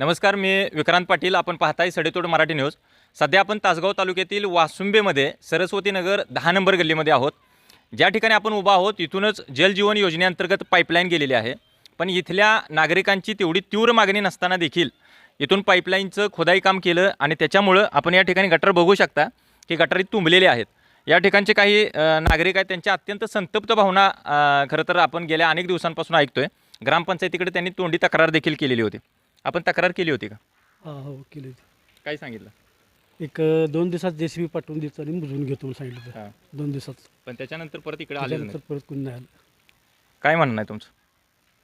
नमस्कार मी विक्रांत पाटील. आपण पाहताय सडेतोड मराठी न्यूज. सध्या आपण तासगाव तालुक्यातील वासुंबेमध्ये सरस्वती नगर दहा नंबर गल्लीमध्ये आहोत. ज्या ठिकाणी आपण उभा आहोत इथूनच जलजीवन योजनेअंतर्गत पाईपलाईन गेलेली आहे. पण इथल्या नागरिकांची तेवढी तीव्र मागणी नसताना देखील इथून पाईपलाईनचं खोदाई काम केलं आणि त्याच्यामुळं आपण या ठिकाणी गटर बघू शकता की गटारीत तुंबलेले आहेत. या ठिकाणचे काही नागरिक आहेत त्यांच्या अत्यंत संतप्त भावना खरं तर आपण गेल्या अनेक दिवसांपासून ऐकतोय. ग्रामपंचायतीकडे त्यांनी तोंडी तक्रार देखील केलेली होती. आपण तक्रार केली होती का? हा हो केली होती. काय सांगितलं? एक अ, दोन दिवसात जे सी बी पाठवून देतो आणि बुजवून घेतो म्हणून सांगितलं हां. दोन दिवसात. पण त्याच्यानंतर परत इकडे त्याच्यानंतर नाही. परत कोणी नाही आलं. काय म्हणणं आहे तुमचं?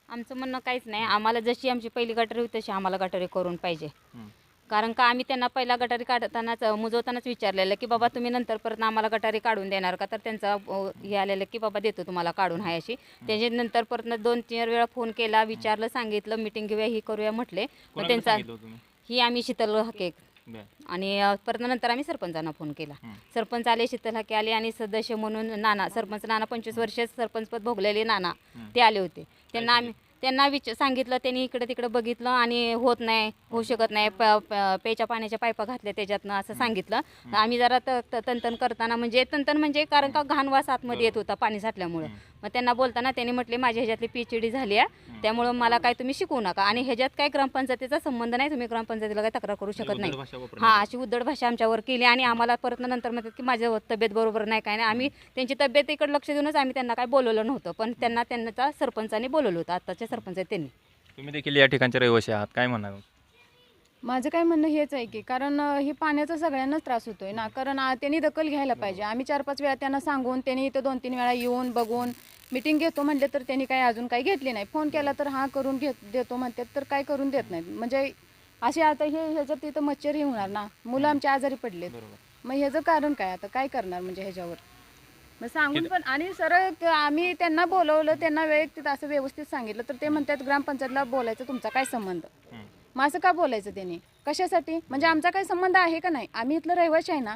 आमचं म्हणणं काहीच नाही. आम्हाला जशी आमची पहिली गटारी होती तशी आम्हाला गटारी करून पाहिजे. हं. कारण का आम्ही त्यांना पहिला गटारी काढतानाच मुजवतानाच विचारलेलं की बाबा तुम्ही नंतर परत आम्हाला गटारी काढून देणार का तर त्यांचा हे आलेलं की बाबा देतो तुम्हाला काढून हाय अशी त्याच्या नंतर परत दोन चार वेळा फोन केला विचारलं सांगितलं मिटिंग घेऊया ही करूया म्हटले मग त्यांचा? ही आम्ही शीतल हके. आणि परत नंतर आम्ही सरपंचांना फोन केला. सरपंच आले शीतल हाके आले आणि सदस्य म्हणून नाना सरपंच नाना पंचवीस वर्ष सरपंचपद भोगलेले नाना. ते आले होते त्यांना आम्ही त्यांना विच सांगितलं त्यांनी इकडे तिकडे बघितलं आणि होत नाही होऊ शकत नाही प प- प्याच्या पाण्याच्या पाईपा घातल्या त्याच्यातनं असं सांगितलं. आम्ही जरा त त- तंतन करताना म्हणजे तंतन म्हणजे कारण का घाण वास आतमध्ये येत होता पाणी साठल्यामुळं. मग त्यांना बोलताना त्यांनी म्हटले माझ्या ह्याच्यातली पी एच डी झाली आहे. त्यामुळं मला काय तुम्ही शिकवू नका. आणि ह्याच्यात काय ग्रामपंचायतीचा संबंध नाही तुम्ही ग्रामपंचायतीला काय तक्रार करू शकत नाही. हा. अशी उद्धड भाषा आमच्यावर केली आणि आम्हाला परत नंतर म्हणतात की माझं तब्येत बरोबर नाही काय नाही. आम्ही त्यांची तब्येत इकडे लक्ष देऊनच आम्ही त्यांना काय बोलवलं नव्हतं. पण त्यांना त्यांचा सरपंचाने बोलवलं होतं आत्ताचे सरपंच आहेत त्यांनी. तुम्ही देखील या ठिकाणचे रहिवासी आहात काय म्हणणार माझं काय म्हणणं हेच आहे की कारण हे पाण्याचा सगळ्यांनाच त्रास होतोय ना. कारण आ, त्यांनी दखल घ्यायला पाहिजे. आम्ही चार पाच वेळा त्यांना सांगून त्यांनी इथं दोन तीन वेळा येऊन बघून मिटिंग घेतो म्हणले तर त्यांनी काही अजून काही घेतली नाही. फोन केला तर हा करून घेत देतो म्हणतात तर काय करून देत नाहीत. म्हणजे असे आता हे ह्याच्यात तिथं मच्छर हे होणार ना. मुलं आमच्या आजारी पडलेत. मग ह्याचं कारण काय? आता काय करणार म्हणजे ह्याच्यावर? मग सांगून पण आणि सरळ क- आम्ही त्यांना बोलवलं त्यांना वैयक्तिक असं व्यवस्थित सांगितलं तर ते म्हणतात ग्रामपंचायतला बोलायचं तुमचा काय संबंध. मग असं का बोलायचं त्यांनी? कशासाठी? म्हणजे आमचा काही संबंध आहे का नाही? आम्ही इथलं रहिवाशी आहे ना?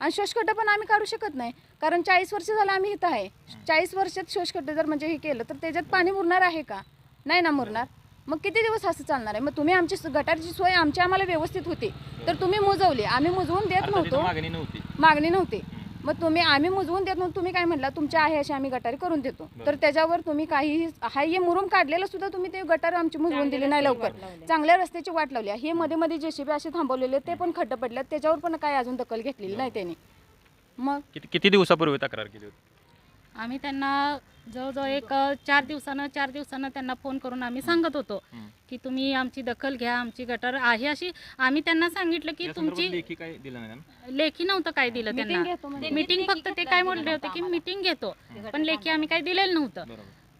आणि शोषखड्डं पण आम्ही काढू शकत नाही. कारण चाळीस वर्ष झालं आम्ही इथं आहे. चाळीस वर्षात शोषखड्डे जर म्हणजे हे केलं तर त्याच्यात पाणी मुरणार आहे का? नाही ना मुरणार. मग किती दिवस असं चालणार आहे? मग तुम्ही आमची गटारची सोय आमची आम्हाला व्यवस्थित होती. तर तुम्ही मुजवली. आम्ही मुजवून देत नव्हती. मागणी नव्हती. मग तुम्ही आम्ही मुजवून देत नव्हतो तुम्ही काय म्हटला तुमच्या आहे अशी आम्ही गटारी करून देतो. तर त्याच्यावर तुम्ही काही हाय हे मुरुम काढलेलं सुद्धा तुम्ही ते गटार आमची मुजवून दिली नाही लवकर. चांगल्या रस्त्याची वाट लावली. हे मध्ये मध्ये जेसीबी असे थांबवलेले ते पण खड्डे पडले त्याच्यावर पण काय अजून दखल घेतलेली नाही त्यांनी. मग किती किती दिवसापूर्वी तक्रार केली होती? आम्ही त्यांना जवळजवळ एक चार दिवसानं चार दिवसानं त्यांना फोन करून आम्ही सांगत होतो. की तुम्ही आमची दखल घ्या आमची गटर आहे अशी. आम्ही त्यांना सांगितलं की तुमची लेखी काय दिलं नाही ना? लेखी नव्हतं काय दिलं त्यांना. घेतो म्हणजे. मीटिंग फक्त ते काय म्हणले होते की मीटिंग घेतो. पण लेखी आम्ही काही दिलेलं नव्हतं.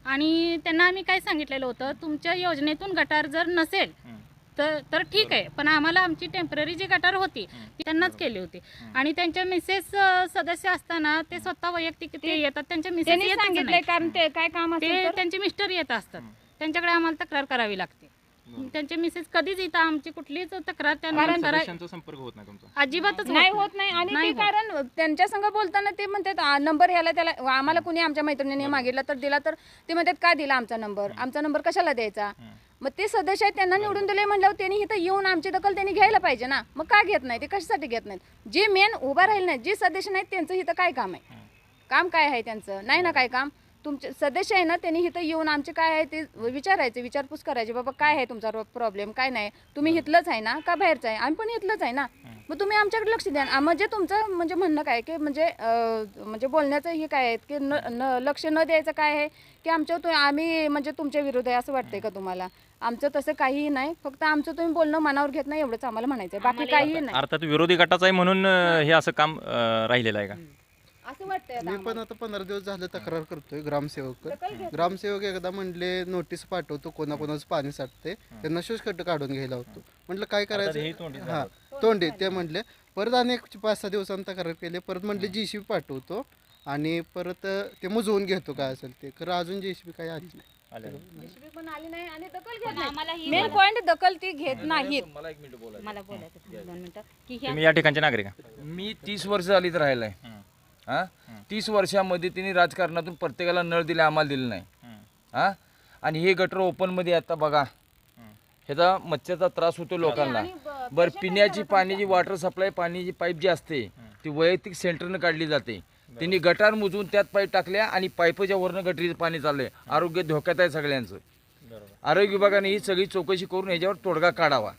आणि त्यांना आम्ही काय सांगितलेलं होतं तुमच्या योजनेतून गटार जर नसेल. तर तर ठीक आहे. पण आम्हाला आमची टेंपररी जी गटार होती ती त्यांनाच केली होती. आणि त्यांच्या मिसेस सदस्य असताना ते स्वतः वैयक्तिक ते येतात. त्यांच्या मिसेस त्यांनी येतच सांगितलंय नाही. कारण ते काय काम ते असेल तर? त्यांचे मिस्टर येत असतात. त्यांच्याकडे आम्हाला तक्रार करावी लागते. त्यांचे मिसेस कधीच इथं आमची कुठलीच तक्रार त्यांना करा सदस्यांचा संपर्क होत नाही तुमचा. अजिबातच होत नाही. होत नाही. आणि नाही ते होत. कारण त्यांच्या संग बोलताना ते म्हणतात "आ, नंबर ह्याला त्याला आम्हाला कुणी आमच्या मैत्रिणीने मागितला तर दिला तर ते म्हणतात का दिला आमचा नंबर आमचा नंबर कशाला द्यायचा? मग ते सदस्य आहेत त्यांना निवडून दिले म्हणल्यावर त्यांनी इथं येऊन आमची दखल त्यांनी घ्यायला पाहिजे ना. मग का घेत नाही? ते कशासाठी घेत नाहीत? जे मेन उभा राहील नाही जे सदस्य नाहीत त्यांचं इथं काय काम आहे? काम काय आहे त्यांचं? नाही ना काय काम? तुमचे सदस्य आहे ना त्यांनी इथं येऊन आमचे काय आहे ते विचारायचे विचारपूस करायची बाबा काय आहे तुमचा प्रॉब्लेम काय नाही? तुम्ही इथलंच आहे ना? का बाहेरचं आहे? आम्ही पण इथलंच आहे ना? मग तुम्ही आमच्याकडे लक्ष द्या म्हणजे तुमचं म्हणजे म्हणणं काय की म्हणजे म्हणजे बोलण्याचं हे काय आहे? की न न- लक्ष न द्यायचं काय आहे? की आमच्या आम्ही म्हणजे तुमच्या विरुद्ध आहे असं वाटतंय का तुम्हाला? आमचं तसं काहीही नाही. फक्त आमचं तुम्ही बोलणं मनावर घेत नाही एवढंच आम्हाला म्हणायचं आहे. बाकी काहीही नाही. अर्थात विरोधी गटाचा आहे म्हणून हे असं काम राहिलेलं आहे का? असं वाटतंय मी पण आता पंधरा दिवस झाले तक्रार करतोय ग्रामसेवक. ग्रामसेवक एकदा म्हणले नोटीस पाठवतो कोणाकोणाचं पाणी साठते त्यांना शोषखड्ड काढून घ्यायला होतो. म्हटलं काय हे करायचं? तोंडी हा तोंडे ते म्हणले परत अनेक पाच सहा दिवसांनी तक्रार केली परत म्हणले जी पाठवतो आणि परत ते मुजवून घेतो काय असेल ते. खरं अजून जी काही आली नाही. आलेलं आहे. JCB पण आली नाही आणि दखल घेत आम्हाला नाही. ही मेन पॉईंट दखल ती घेत नाहीत. मला बोलायचं होतं दोन मिनिटं. की ह्या तुम्ही या ठिकाणचे नागरिक आहे. मी तीस वर्ष झालीत राहिलाय हा? तीस वर्षामध्ये तिने राजकारणातून प्रत्येकाला नळ दिले आम्हाला दिलं नाही. हा? आणि हे गटर ओपनमध्ये आता बघा. ह्याचा मच्छरचा त्रास होतो लोकांना. बरं पिण्याची पाण्याची वॉटर सप्लाय पाण्याची पाईप जी असते ती वैयक्तिक सेंटरनं काढली जाते. त्यांनी गटार मुजून त्यात पाईप टाकल्या आणि पाईपच्या वरनं गटरीचं पाणी चाललंय. आरोग्य धोक्यात आहे सगळ्यांचं. आरोग्य विभागाने ही सगळी चौकशी करून ह्याच्यावर तोडगा काढावा.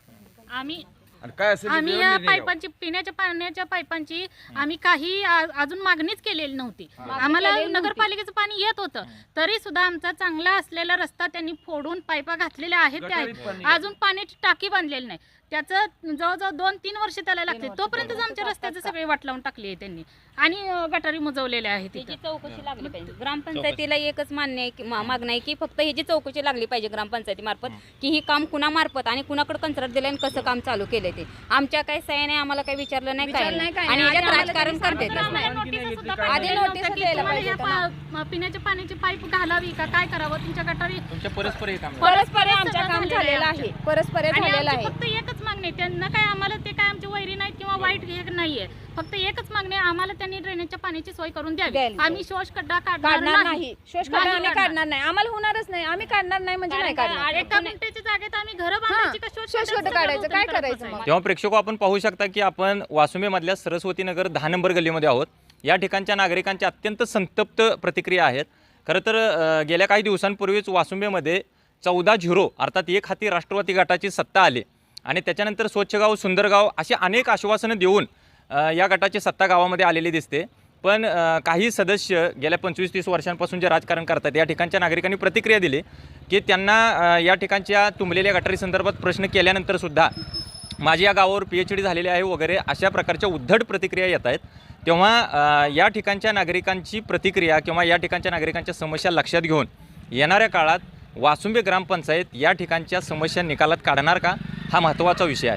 आम्ही आणि काय असेल ते आम्ही या निर्णय घ्यावा. पाईपांची पिण्याच्या पाण्याच्या पाईपांची आम्ही काही आ- अजून मागणीच केलेली नव्हती. आम्हाला नगरपालिकेचं पाणी येत होतं. तरी सुद्धा आमचा चांगला असलेला रस्ता त्यांनी फोडून पाईपा घातलेल्या आहेत त्या गटारीत आहेत पाणी अजून पाण्याची टाकी बांधलेली नाही. त्याचं जवळजवळ दोन तीन वर्ष त्याला लागते. तोपर्यंतच आमच्या रस्त्याचे सगळे वाट लावून टाकली आहे त्यांनी. आणि गटारी मुजवलेल्या आहेत चौकशी लागली पाहिजे. ग्रामपंचायतीला एकच मान्य आहे की मा- मागणं आहे की फक्त ह्याची चौकशी लागली पाहिजे ग्रामपंचायतीमार्फत की ही काम कुणामार्फत आणि कुणाकडे कंत्राट दिलं आणि कसं काम चालू केलंय ते. आमच्या काही सह्याने आम्हाला काही विचारलं नाही काय विचारलं नाही, नाही. आणि नाही. ह्याच्यात आधी आम्हाला राजकारण त्यांनी करते सांगितलं नोटीस सुद्धा? आधी पाठवल्या नोटीस नव्हत्या की द्यायला तुम्हाला पाहिजे ह्या पा- म- पिण्याच्या पाण्याची पाईप घालावी का? काय करावं? तुमच्या गटारी तुमच्या परस्पर हे काम परस्पर आमच्या काम झालेलं आहे झालेलं आहे. परस्पर आणि झालेलं आमची आहे. फक्त एकच मागणी आहे त्यांना काय आम्हाला ते काय आमचे वैरी नाहीत किंवा वाईट हे नाहीये. फक्त एकच मागणी आहे आम्हाला त्यांनी ड्रेनेजच्या पाण्याची सोय करून द्यावी. द्यायला आम्ही शोष खड्डा काढणार काढणार नाही. शोष नाही आम्ही काढणार. काढणार नाही. आम्हाला होणारच नाही. आम्ही काढणार नाही म्हणजे नाही काढणार. एका गुंठ्याच्या जागेत आम्ही घर बांधायची का शोष शोष खड्डा काढायचं. काय करायचं मग? तेव्हा प्रेक्षको आपण पाहू शकता की आपण वासुंबेमधल्या सरस्वती नगर दहा नंबर गल्लीमध्ये आहोत. या ठिकाणच्या नागरिकांच्या अत्यंत संतप्त प्रतिक्रिया आहेत. खरं तर अ, गेल्या काही दिवसांपूर्वीच वासुंबेमध्ये चौदा झिरो अर्थात एक हाती राष्ट्रवादी गटाची सत्ता आली. आणि त्याच्यानंतर स्वच्छगाव सुंदरगाव अशी अनेक आश्वासनं देऊन या गटाची सत्ता गावामध्ये आलेली दिसते. पण काही सदस्य गेल्या पंचवीस तीस वर्षांपासून जे राजकारण करतात या ठिकाणच्या नागरिकांनी प्रतिक्रिया दिली की त्यांना या ठिकाणच्या तुंबलेल्या गटारी संदर्भात प्रश्न केल्यानंतरसुद्धा माझी या गावावर पी एच डी झालेली आहे वगैरे अशा प्रकारच्या उद्धट प्रतिक्रिया येत आहेत. तेव्हा या ठिकाणच्या नागरिकांची प्रतिक्रिया किंवा या ठिकाणच्या नागरिकांच्या समस्या लक्षात घेऊन येणाऱ्या काळात वासुंबे ग्रामपंचायत या ठिकाणच्या समस्या निकालात काढणार का? हा महत्त्वाचा विषय आहे.